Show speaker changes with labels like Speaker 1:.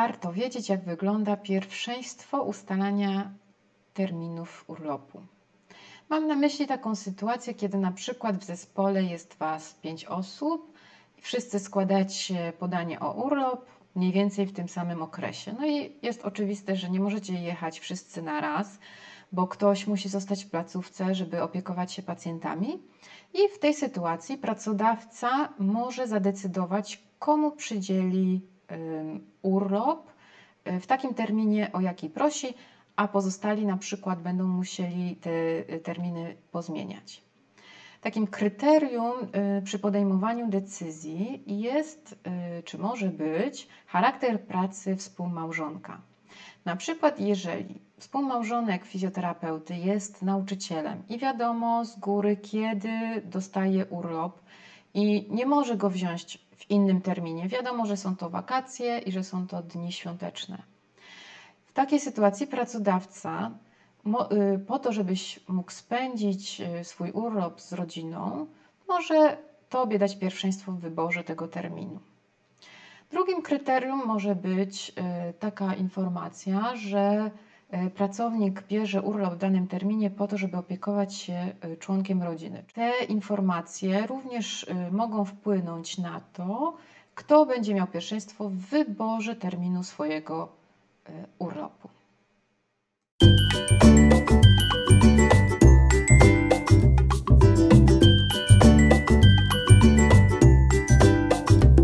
Speaker 1: warto wiedzieć, jak wygląda pierwszeństwo ustalania terminów urlopu. Mam na myśli taką sytuację, kiedy na przykład w zespole jest Was pięć osób i wszyscy składacie podanie o urlop mniej więcej w tym samym okresie. No i jest oczywiste, że nie możecie jechać wszyscy na raz, bo ktoś musi zostać w placówce, żeby opiekować się pacjentami. I w tej sytuacji pracodawca może zadecydować, komu przydzieli urlop y, w takim terminie, o jaki prosi, a pozostali na przykład będą musieli te y, terminy pozmieniać. Takim kryterium y, przy podejmowaniu decyzji jest, czy może być, charakter pracy współmałżonka. Na przykład, jeżeli współmałżonek fizjoterapeuty jest nauczycielem i wiadomo z góry, kiedy dostaje urlop i nie może go wziąć w innym terminie, wiadomo, że są to wakacje i że są to dni świąteczne. W takiej sytuacji pracodawca, y, po to, żebyś mógł spędzić y, swój urlop z rodziną, może Tobie dać pierwszeństwo w wyborze tego terminu. Drugim kryterium może być y, taka informacja, że pracownik bierze urlop w danym terminie po to, żeby opiekować się y, członkiem rodziny. Te informacje również y, mogą wpłynąć na to, kto będzie miał pierwszeństwo w wyborze terminu swojego urlopu.